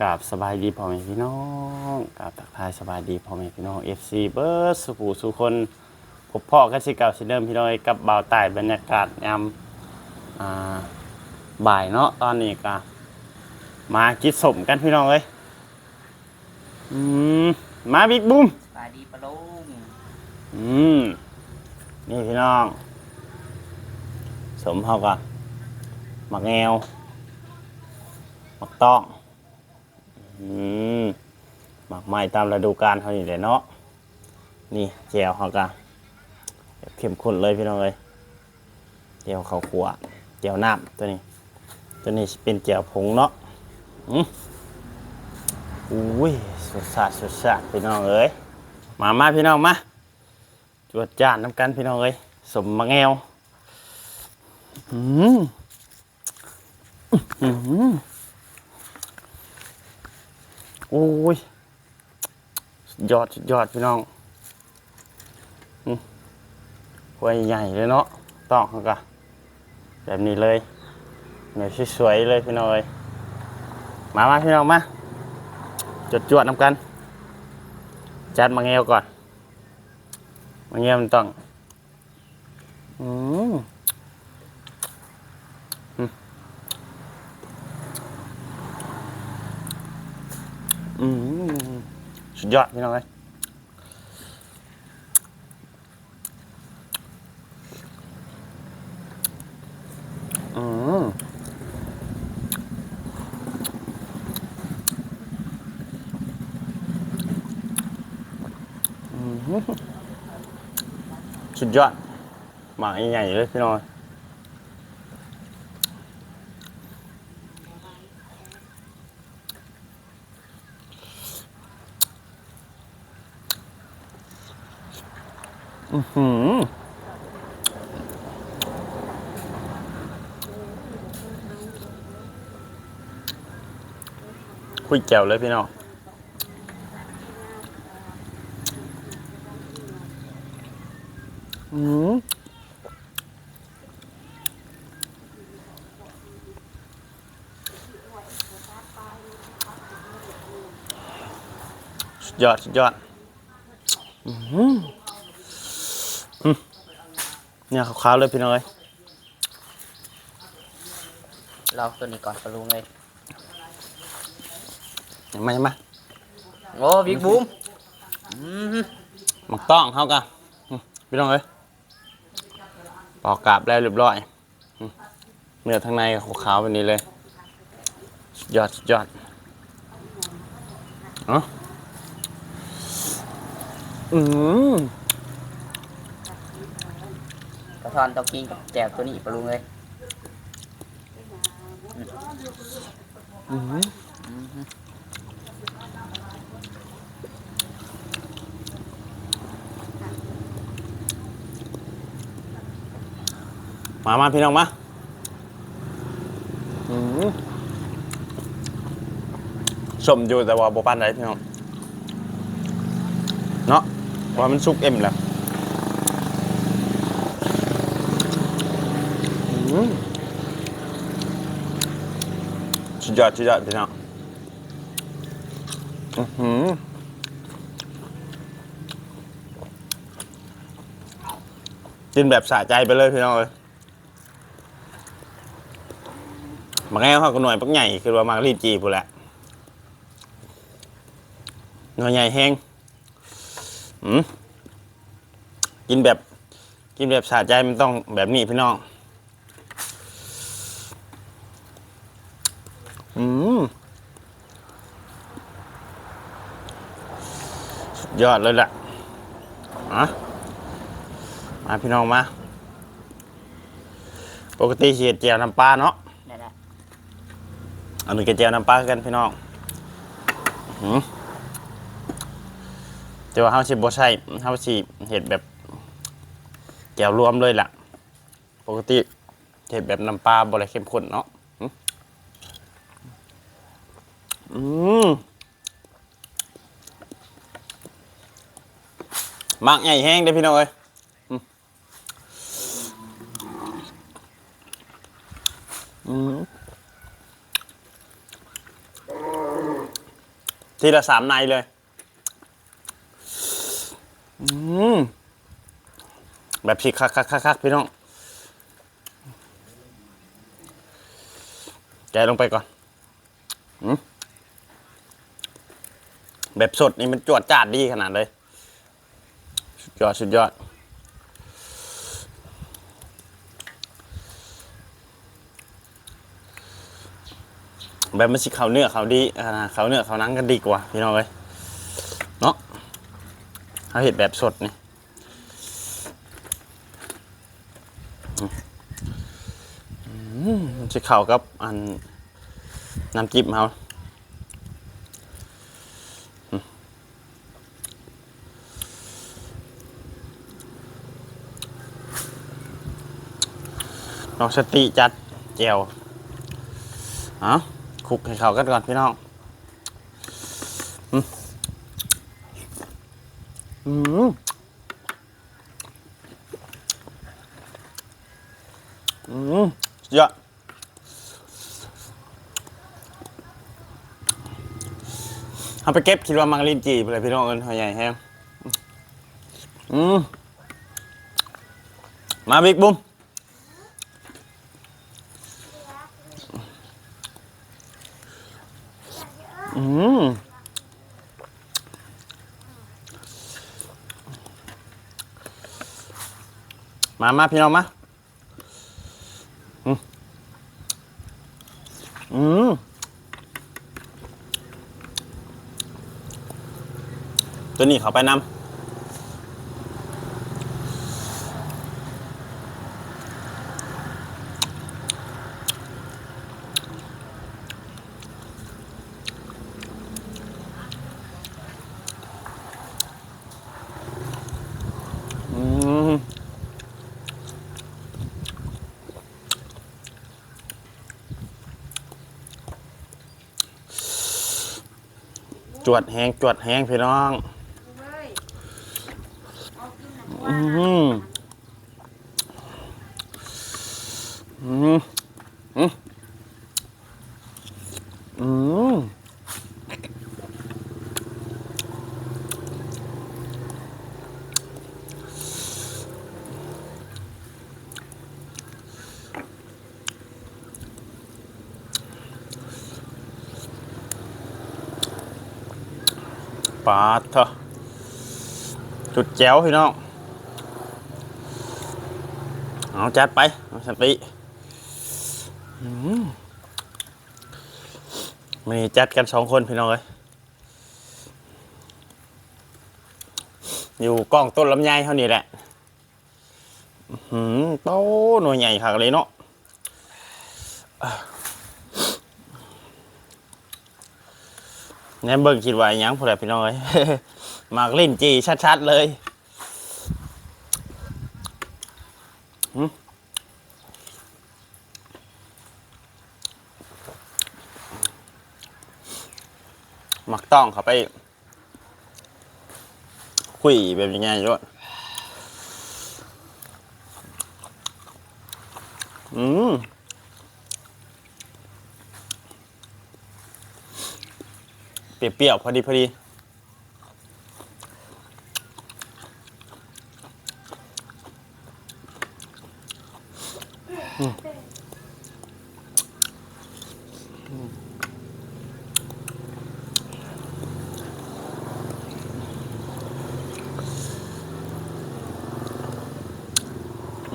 กราบสบายดีพ่อแม่พี่น้องกราบทักทายสบายดีพ่อแม่พี่น้อง FC เบิร์ดสุภูสุคนพบพ่อกันสิเก่าสิเดิมพี่น้องกับบ่าวใต้บรรยากาศยามอ่าบ่ายเนาะตอนนี้ก็มากินสมกันพี่น้องเอ้ยอืมมาบิ๊กบูมสบายดีปะลุงอืมนี่พี่น้อง สมเขาก็หมักแงวหมักต้อง อืมหมักไม้ตามฤดูกาลเขานี่แหละเนาะนี่แจวเขาก็แบบเข้มข้นเลยพี่น้องเลยแจวข้าวขัวแจวน้ำตัวนี้ ตัวนี้เป็นแจวผงเนาะอืมอุ้ยสุดสาดสุดสาดพี่น้องเอ้ยมามาพี่น้องมาจวดจานน้ำกันพี่น้องเอ้ยสมมะแงวอืมอืม โอ้ยยอดยอดพี่น้องหัวใหญ่เลยเนาะต้องเขาก็แบบนี้เลยแบบสวยๆเลยพี่น้องเอ้ยมามาพี่น้องมาจดจวดน้ำกัน จัดมะแงวก่อนมันเงี้ยมันต้อง อืม อืมสุดยอดพี่น้องเลยอืมอืมสุดยอดหมากใหญ่ๆเลยพี่น้อย อือหือคุยแก้วเลยพี่น้องอืมสุดยอดสุดยอดอือหืออืม เนี่ยขาวๆเลยพี่น้อยลองตัวนี้ก่อนปะลุงเลยยังไม่มาโอ้บิ๊กบูมอืมหมักต้องเขากันอืมพี่น้องเอ้ยปอกกาบแล้วเรียบร้อยอืมเนื้อทางในขาวๆแบบนี้เลยสุดยอดสุดยอดเอ๋ออืมก ระทอนต้องกินกับแจวตัวนี้ปะลุงเลยอืมมามาพี่น้องมาอืมสมอยู่แต่ว่าบ่ปานใดพี่น้อง เนาะเพราะว่ามันสุกเอ็มแล้วอืมสุด ยอดสุดยอดพี่น้องอือหือกินแบบสะใจไปเลยพี่น้องเลยมาแง่เขาก็หน่วยปักใหญ่คือว่ามารีจีพูแหละหน่วยใหญ่แห้งอืมกินแบบ กินแบบสะใจมันต้องแบบนี้พี่น้อง อืมสุด ยอดเลยแหละอะมาพี่น้องมา ปกติเสียเจียวน้ำปลาเนาะนั่นแหละอันนี้ก็เจียวน้ำปลาคือกันพี่น้องหืมแต่ว่าเฮาสิบ่ใช่เฮาสิเฮ็ดแบบแก้วรวมเลยล่ะ ปกติเฮ็ดแบบน้ำปลาบ่ได้เข้มข้นเนาะหืมอืม มักใหญ่แห้งเด้อพี่น้องเอ้ยทีละสามในเลย แบบพริกคักคักคักพี่น้อง แกลงไปก่อน แบบสดนี่มันจวดจาดดีขนาดเลย ยอด สุดยอด แบบมันสิเขาเนื้อเขาดีอ่าเขาเนื้อเขานังกันดีกว่า พี่น้องเลยเนาะเขาเห็ดแบบสดนี่มันจะเข้ากับอันน้ำจิ้มเขา นองสติจัดแจวเอาคลุกให้เขากันก่อนพี่น้องอืมอืมอืมสุดยอดเอาไปเก็บคิดว่ามังลินจีไปเลยพี่น้องเอิญหอยใหญ่แฮมอืมมาบิ๊กบุ้ม อืมมามาพี่น้องมา อืมอืมตัวนี้เขาไปนำ จวดแห้งจวดแห้งพี่น้อง อืมอืมอืม ปาดเถอะจุดแจ๋วพี่น้อง เอาจัดไปเอาสติมีจัดกันสองคนพี่น้องเลยอยู่กล้องต้นลำไยเท่านี้แหละหืมโตหน่วยใหญ่ขากเลยเนาะอะ แหนมเบิ่งคิดว่ายังพอแหละพี่น้อยหมากลิ้นจีชัดๆเลยมักต้องเขาไป คุยแบบยังไงด้วยอืม เปรี้ยวๆพอดีพอดี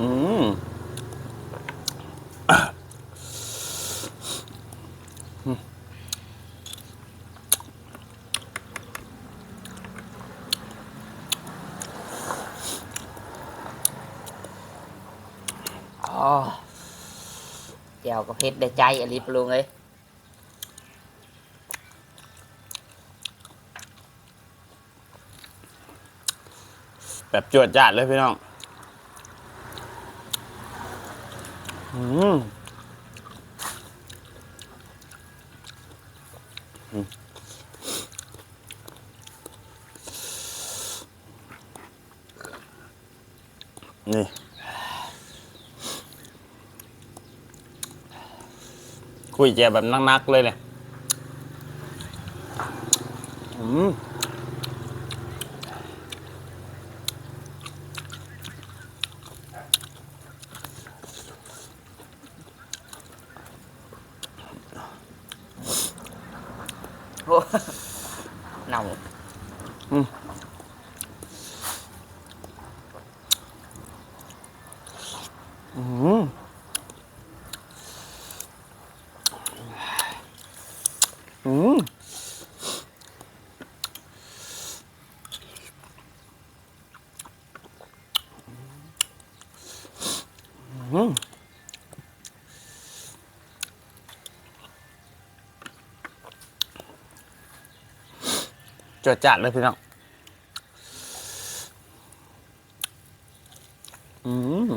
อืม อ๋อ แจวกับเพชรได้ใจอลิปลุงเอ้ยแบบจวดจัดเลยพี่น้องอืมนี่ คุยแจแบบนักๆเลยเนี่ยอืมโอ้เน่า อืม อืมอืมจดจัดเลยพี่น้อง อืม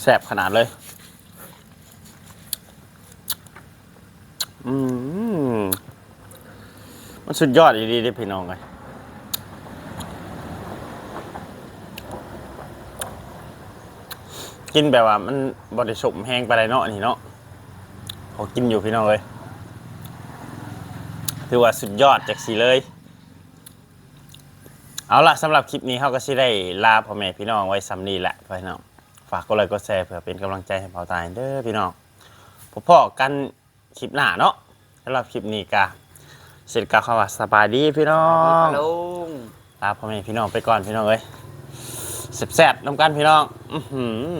แสบขนาดเลย อืม มันสุดยอดดีดีพี่น้องเลยกินแบบว่ามันบริสุทธิ์แห้งไปเลยเนาะนี่เนาะพอกินอยู่พี่น้องเลยถือว่าสุดยอดจากสีเลย เอาล่ะสำหรับคลิปนี้เขาก็สิได้ลาพ่อแม่พี่น้องไว้ซ้ำนีแหละพี่น้อง ฝากกดไลค์กดแชร์เพื่อเป็นกำลังใจให้เผาตายเด้อพี่น้องพบพ่อกันคลิปหน้าเนาะสำหรับคลิปนี้ก็เสร็จกับคำว่าสบายดีพี่น้องลุงลาพ่อแม่พี่น้องไปก่อนพี่น้องเอ้ยแซ่บๆน้ำกันพี่น้อง อื้อหือ